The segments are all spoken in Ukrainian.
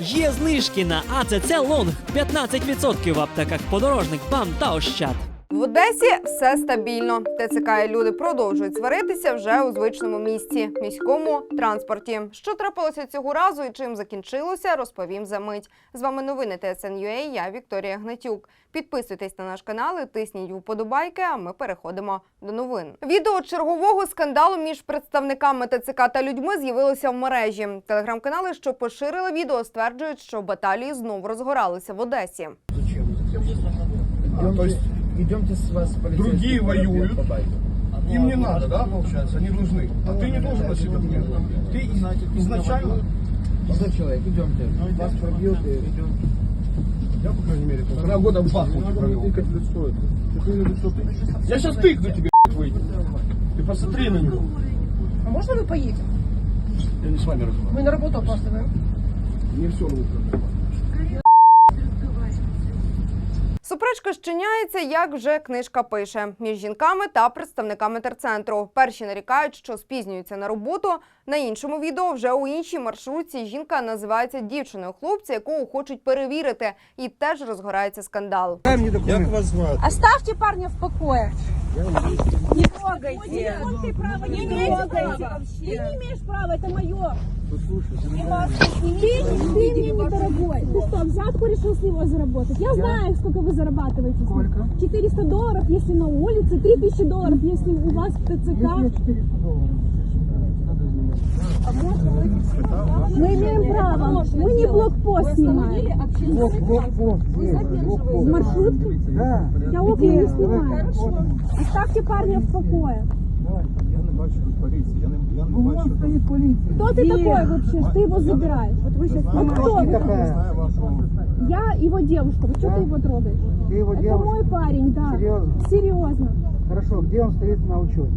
Є знижки на АЦЦ Лонг 15% в аптеках подорожник, БАМ та Ощад. В Одесі все стабільно. ТЦК і люди продовжують сваритися вже у звичному місці міському транспорті. Що трапилося цього разу і чим закінчилося, розповім за мить. З вами новини ТСНЮА, Я Вікторія Гнатюк. Підписуйтесь на наш канал і тисніть вподобайки. А ми переходимо до новин. Відео чергового скандалу між представниками ТЦК та людьми з'явилося в мережі. Телеграм-канали, що поширили відео, стверджують, що баталії знову розгоралися в Одесі. То есть Идемте с вас полицейский. Другие воюют. по байку. им не надо, да, получается? Они нужны. А ты не должен носить документы. Ты из- изначально... Молодой человек, идемте. Вас пробьют и... Я, по крайней мере, полтора года в Бахмуте провел. Я сейчас тыкну тебе, выйдет. Ты посмотри на него. А можно мы поедем? Я не с вами разговариваю. Мы на работу опаздываем. Мне все равно. Суперечка щиняється, як вже книжка пише, між жінками та представниками терцентру. Перші нарікають, що спізнюються на роботу. На іншому відео вже у іншій маршрутці жінка називається дівчиною хлопця, якого хочуть перевірити, і теж розгорається скандал. Оставьте парня в покое. Не трогайте. Не имеете права, не имеете права. Ты не имеешь права, это мое. Ты, ты мне недорогой. Ты что, взятку решил с него заработать? Я знаю, сколько вы зарабатываете. Сколько? 400 долларов, если на улице, 3000 долларов, если у вас в ТЦК. Мы имеем право. Мы не блокпост снимаем. В маршрутке? Да. Я окна не снимаю. Оставьте парня в покое. Я не бачу тут поліції, я не, я не бачу. стоит полиция. Кто ты такой вообще? что Ты его забираешь. Вот вы сейчас А кто кто вы ты такой? такая? Знаю вашого. Я его девушка. Вот что Да? ты его трогаешь? Ты его Это девушка? мой парень, да. Серьезно? Серьезно. Хорошо, где он стоит на учете?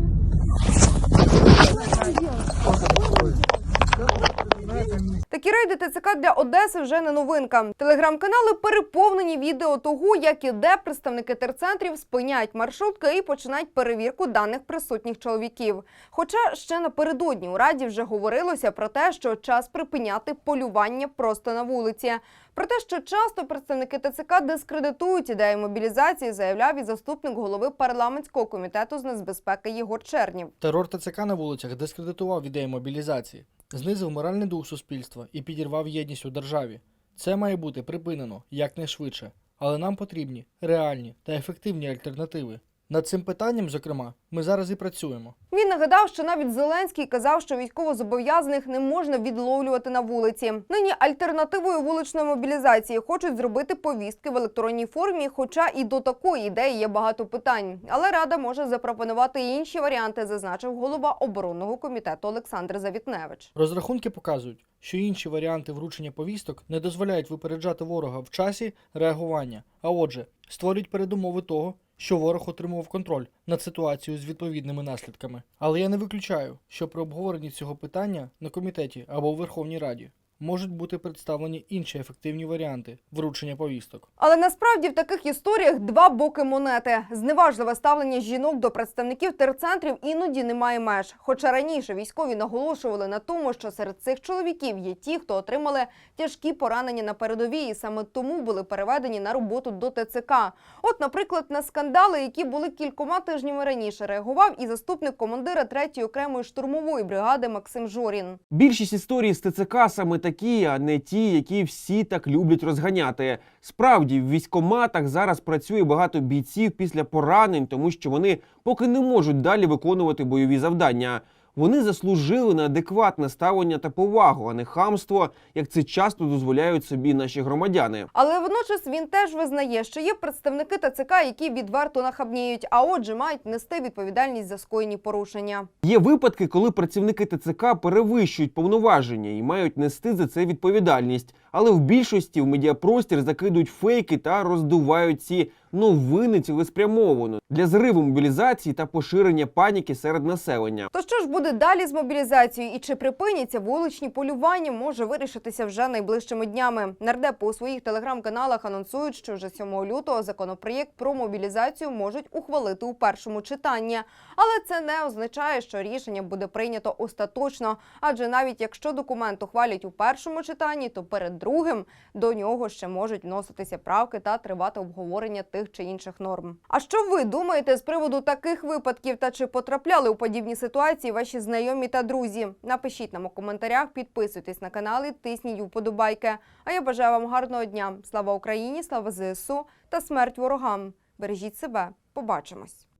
Такі рейди ТЦК для Одеси вже не новинка. Телеграм-канали переповнені відео того, як і де представники терцентрів спиняють маршрутки і починають перевірку даних присутніх чоловіків. Хоча ще напередодні у раді вже говорилося про те, що час припиняти полювання просто на вулиці. Про те, що часто представники ТЦК дискредитують ідею мобілізації, заявляв і заступник голови парламентського комітету з нацбезпеки Єгор Чернів. Терор ТЦК на вулицях дискредитував ідею мобілізації, знизив моральний дух суспільства і підірвав єдність у державі. Це має бути припинено якнайшвидше, але нам потрібні реальні та ефективні альтернативи. Над цим питанням, зокрема, ми зараз і працюємо. Він нагадав, що навіть Зеленський казав, що військовозобов'язаних не можна відловлювати на вулиці. Нині альтернативою вуличної мобілізації хочуть зробити повістки в електронній формі. Хоча і до такої ідеї є багато питань. Але рада може запропонувати і інші варіанти, зазначив голова оборонного комітету Олександр Завітневич. Розрахунки показують, що інші варіанти вручення повісток не дозволяють випереджати ворога в часі реагування, а отже, створюють передумови того, що ворог отримував контроль над ситуацією з відповідними наслідками. Але я не виключаю, що при обговоренні цього питання на комітеті або у Верховній Раді можуть бути представлені інші ефективні варіанти вручення повісток. Але насправді в таких історіях два боки монети. Зневажливе ставлення жінок до представників терцентрів іноді немає меж. Хоча раніше військові наголошували на тому, що серед цих чоловіків є ті, хто отримали тяжкі поранення на передовій, і саме тому були переведені на роботу до ТЦК. От, наприклад, на скандали, які були кількома тижнями раніше, реагував і заступник командира 3-ї окремої штурмової бригади Максим Жорін. Більшість історій з ТЦК саме такі, а не ті, які всі так люблять розганяти. Справді, в військоматах зараз працює багато бійців після поранень, тому що вони поки не можуть далі виконувати бойові завдання. Вони заслужили на адекватне ставлення та повагу, а не хамство, як це часто дозволяють собі наші громадяни. Але водночас він теж визнає, що є представники ТЦК, які відверто нахабніють, а отже, мають нести відповідальність за скоєні порушення. Є випадки, коли працівники ТЦК перевищують повноваження і мають нести за це відповідальність. Але в більшості в медіапростір закидують фейки та роздувають ці новини цілеспрямовано для зриву мобілізації та поширення паніки серед населення. То що ж буде далі з мобілізацією і чи припиняться вуличні полювання, може вирішитися вже найближчими днями. Нардепи у своїх телеграм-каналах анонсують, що вже 7 лютого законопроєкт про мобілізацію можуть ухвалити у першому читанні. Але це не означає, що рішення буде прийнято остаточно. Адже навіть якщо документ ухвалять у першому читанні, то перед другим до нього ще можуть вноситися правки та тривати обговорення тих чи інших норм. А що ви думаєте з приводу таких випадків та чи потрапляли у подібні ситуації ваші знайомі та друзі? Напишіть нам у коментарях, підписуйтесь на канал і тисніть вподобайки. А я бажаю вам гарного дня. Слава Україні, слава ЗСУ та смерть ворогам. Бережіть себе. Побачимось.